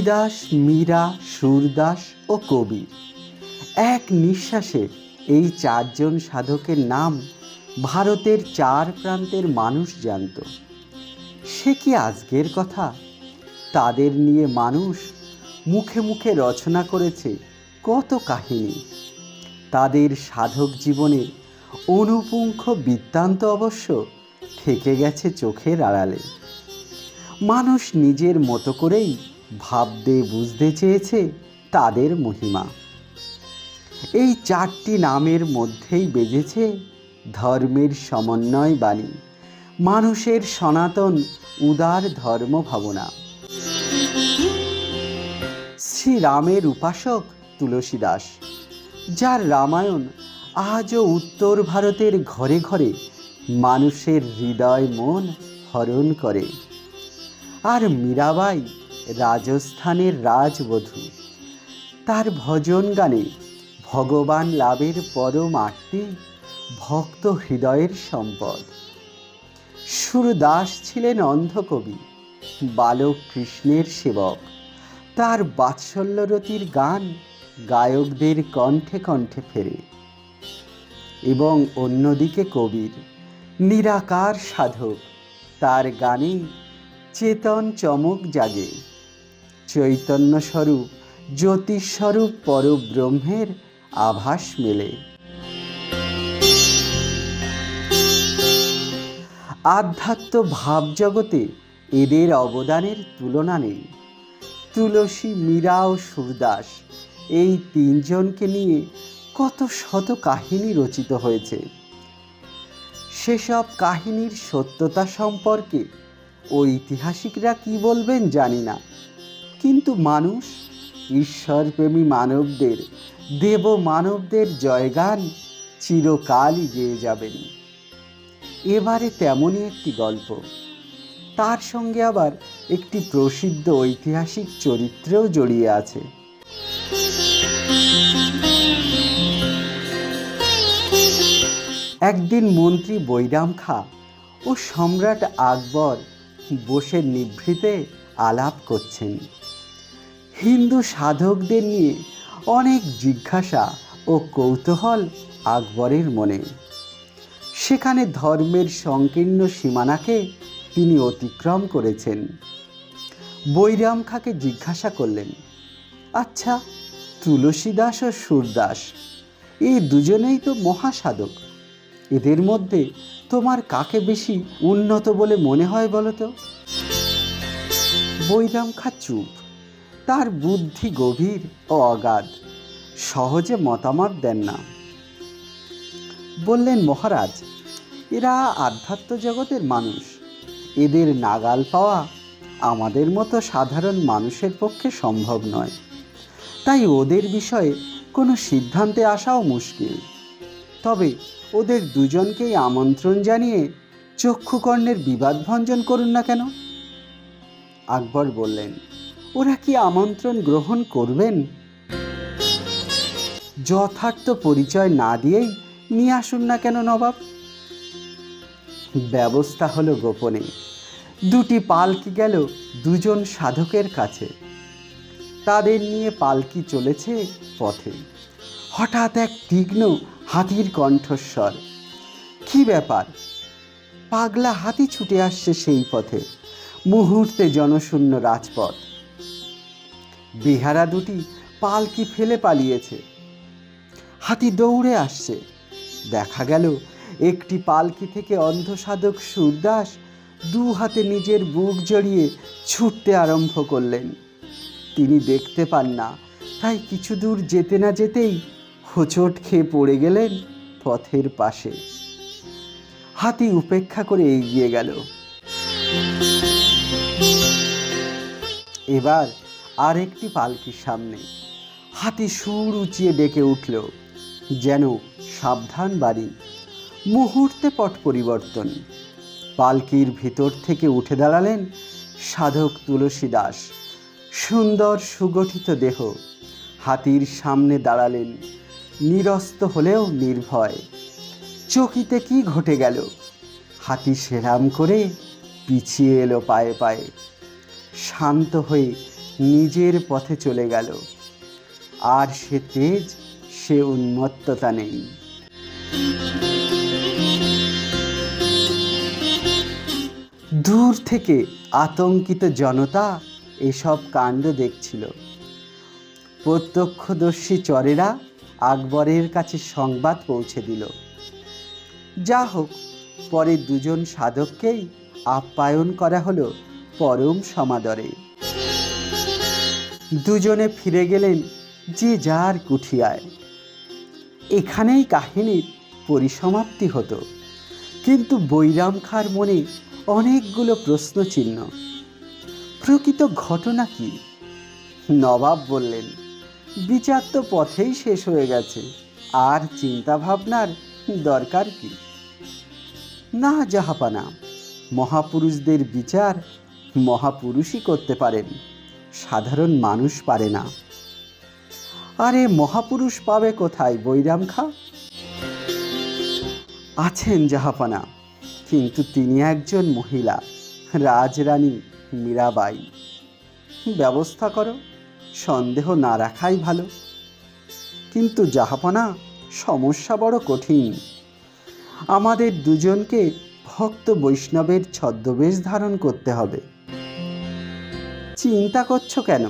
তুলসীদাস মীরা, সুরদাস ও কবি। এক নিঃশ্বাসে এই চারজন সাধকের নাম ভারতের চার প্রান্তের মানুষ জানত। সে কি আজকের কথা? তাদের নিয়ে মানুষ মুখে মুখে রচনা করেছে কত কাহিনী। তাদের সাধক জীবনের অনুপুঙ্খ বৃত্তান্ত অবশ্য থেকে গেছে চোখের আড়ালে। মানুষ নিজের মতো করেই ভাবতে বুঝতে চেয়েছে তাদের মহিমা। এই চারটি নামের মধ্যেই বেজেছে ধর্মের সমন্বয় বাণী, মানুষের সনাতন উদার ধর্ম ভাবনা। শ্রীরামের উপাসক তুলসীদাস, যার রামায়ণ আজও উত্তর ভারতের ঘরে ঘরে মানুষের হৃদয় মন হরণ করে। আর মীরাবাই রাজস্থানের রাজবধূ। তার ভজন গানে ভগবান লাভের পরম আটটি ভক্ত হৃদয়ের সম্পদ। সুরদাস ছিলেন অন্ধকবি বালক কৃষ্ণের সেবক। তার বাৎসল্যরতির গান গায়কদের কণ্ঠে কণ্ঠে ফেরে। এবং অন্যদিকে কবির, নিরাকার সাধক। তার গানে চেতন চমক জাগে। চৈতন্য স্বরূপ জ্যোতিস্বরূপ পরব্রহ্মের আভাস মেলে। আধ্যাত্ম ভাবজগতে এদের অবদানের তুলনা নেই। তুলসী, মীরা ও সুরদাস এই তিনজনকে নিয়ে কত শত কাহিনী রচিত হয়েছে। সেসব কাহিনীর সত্যতা সম্পর্কে ঐতিহাসিকরা কি বলবেন জানি না। কিন্তু মানুষ, ঈশ্বরপ্রেমী মানবদের দেব মানবদের জয়গান চিরকালই গেয়ে যাবেন। এবারে তেমনই একটি গল্প। তার সঙ্গে আবার একটি প্রসিদ্ধ ঐতিহাসিক চরিত্রেও জড়িয়ে আছে। একদিন মন্ত্রী বৈরাম খা ও সম্রাট আকবর বসে নিভৃতে আলাপ করছেন। হিন্দু সাধকদের নিয়ে অনেক জিজ্ঞাসা ও কৌতূহল আকবরের মনে। সেখানে ধর্মের সংকীর্ণ সীমানাকে তিনি অতিক্রম করেছেন। বৈরাম খাকে জিজ্ঞাসা করলেন আচ্ছা তুলসীদাস ও সুরদাস এই দুজনেই তো মহাসাধক। এদের মধ্যে তোমার কাকে বেশি উন্নত বলে মনে হয় বলো তো? বৈরাম খা চুপ। তার বুদ্ধি গভীর ও অগাধ। সহজে মতামত দেন না। বললেন, মহারাজ, এরা আধ্যাত্ম জগতের মানুষ। এদের নাগাল পাওয়া আমাদের মতো সাধারণ মানুষের পক্ষে সম্ভব নয়। তাই ওদের বিষয়ে কোনো সিদ্ধান্তে আসাও মুশকিল। তবে ওদের দুজনকেই আমন্ত্রণ জানিয়ে চক্ষুকর্ণের বিবাদ ভঞ্জন করুন না কেন? আকবর বললেন ওরা কি আমন্ত্রণ গ্রহণ করবেন? যথার্থ পরিচয় না দিয়েই নিয়ে আসুন না কেন নবাব? ব্যবস্থা হলো গোপনে। দুটি পালকি গেল দুজন সাধকের কাছে। তাদের নিয়ে পালকি চলেছে পথে। হঠাৎ এক তীক্ষ্ণ হাতির কণ্ঠস্বর। কি ব্যাপার? পাগলা হাতি ছুটে আসছে সেই পথে। মুহূর্তে জনশূন্য রাজপথ। বিহারা দুটি পালকি ফেলে পালিয়েছে। হাতি দৌড়ে আসছে। দেখা গেল, একটি পালকি থেকে অন্ধসাধক সুরদাস দু হাতে নিজের বুক জড়িয়ে ছুটতে আরম্ভ করলেন। তিনি দেখতে পান না, তাই কিছু দূর যেতে না যেতেই হোঁচট খেয়ে পড়ে গেলেন পথের পাশে। হাতি উপেক্ষা করে এগিয়ে গেল। এবার আরেকটি পালকির সামনে। হাতি সুর উঁচিয়ে ডেকে উঠল, যেন সাবধান বাড়ি, মুহূর্তে পট পরিবর্তন। পালকির ভিতর থেকে উঠে দাঁড়ালেন সাধক তুলসী দাস সুন্দর সুগঠিত দেহ, হাতির সামনে দাঁড়ালেন, নিরস্ত হলেও নির্ভয়। চকিতে কি ঘটে গেল? হাতি সেরাম করে পিছিয়ে এলো পায়ে পায়ে। শান্ত হয়ে নিজের পথে চলে গেল। আর সে তেজ, সে উন্মত্ততা নেই। দূর থেকে আতঙ্কিত জনতা এসব কাণ্ড দেখছিল। প্রত্যক্ষদর্শী চরেরা আকবরের কাছে সংবাদ পৌঁছে দিল। যা হোক, পরে দুজন সাধককেই আপ্যায়ন করা হলো পরম সমাদরে। দুজনে ফিরে গেলেন যে যার কুঠিয়ায়। এখানেই কাহিনীর পরিসমাপ্তি হতো। কিন্তু বৈরাম খার মনে অনেকগুলো প্রশ্ন চিহ্ন প্রকৃত ঘটনা কি? নবাব বললেন, বিচার তো পথেই শেষ হয়ে গেছে, আর চিন্তা ভাবনার দরকার কি? না জাহাপানা মহাপুরুষদের বিচার মহাপুরুষই করতে পারেন। সাধারণ মানুষ পারে না। আরে মহাপুরুষ পাবে কোথায় বৈরাম খা আছেন জাহাপানা, কিন্তু তিনি একজন মহিলা, রাজরানী মীরাবাই। ব্যবস্থা করো, সন্দেহ না রাখাই ভালো। কিন্তু জাহাপানা, সমস্যা বড় কঠিন। আমাদের দুজনকে ভক্ত বৈষ্ণবের ছদ্মবেশ ধারণ করতে হবে। চিন্তা করছ কেন?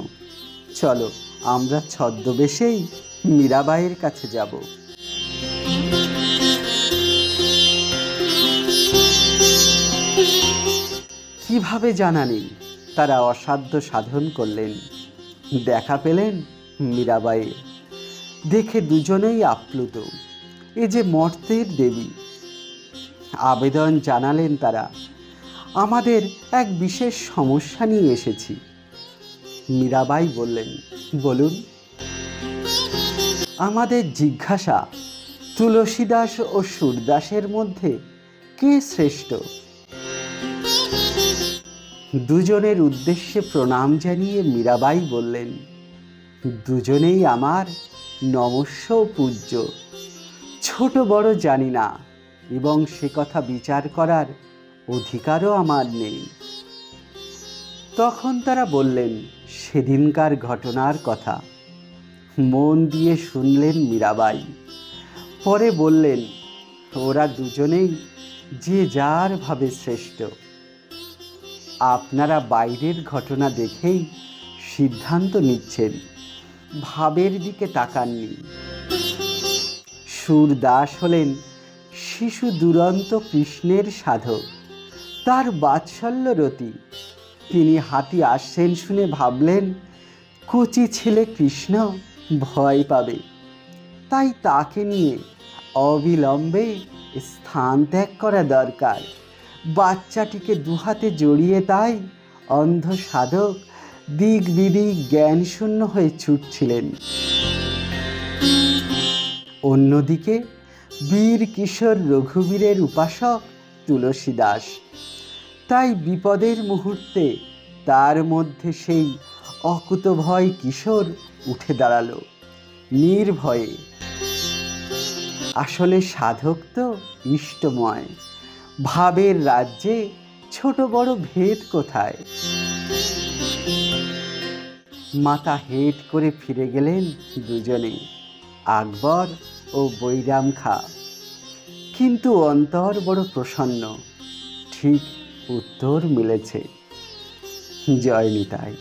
চলো, আমরা ছদ্মবেশেই মীরাবাইয়ের কাছে যাব। কীভাবে জানা নেই তারা অসাধ্য সাধন করলেন। দেখা পেলেন মীরাবাই। দেখে দুজনেই আপ্লুত। এ যে মর্তের দেবী। আবেদন জানালেন তারা। আমাদের এক বিশেষ সমস্যা নিয়ে এসেছি। মীরাবাই বললেন, বলুন। আমাদের জিজ্ঞাসা, তুলসীদাস ও সুরদাসের মধ্যে কে শ্রেষ্ঠ? দুজনের উদ্দেশ্যে প্রণাম জানিয়ে মীরাবাই বললেন, দুজনেই আমার নমস্য পূজ্য। ছোট বড় জানি না এবং সে কথা বিচার করার অধিকারও আমার নেই। তখন তারা বললেন, সেদিনকার ঘটনার কথা। মন দিয়ে শুনলেন মীরাবাই। পরে বললেন ওরা দুজনেই যে যার ভাবে শ্রেষ্ঠ। আপনারা বাইরের ঘটনা দেখেই সিদ্ধান্ত নিচ্ছেন। ভাবের দিকে তাকাননি। সুরদাস হলেন শিশু দুরন্ত কৃষ্ণের সাধক। তার বাৎসল্যরতি তিনি হাতি আসছেন শুনে ভাবলেন, কচি ছেলে কৃষ্ণ, ভয় পাবে। তাই তাকে নিয়ে অবিলম্বে স্থান ত্যাগ করা দরকার। বাচ্চাটিকে দুহাতে জড়িয়ে তাই অন্ধ সাধক দিক জ্ঞান শূন্য হয়ে ছুটছিলেন। অন্যদিকে বীর কিশোর রঘুবীরের উপাসক তুলসী দাস তাই বিপদের মুহূর্তে তার মধ্যে সেই অকুতভয় কিশোর উঠে দাঁড়াল, নির্ভয়ে। আসলে সাধক তো ইষ্টময়, ভাবের রাজ্যে ছোট বড় ভেদ কোথায়? মাথা হেট করে ফিরে গেলেন দুজনে, আকবর ও বৈরাম খা। কিন্তু অন্তর বড় প্রসন্ন, ঠিক উত্তর মিলেছে। জয় নিতাই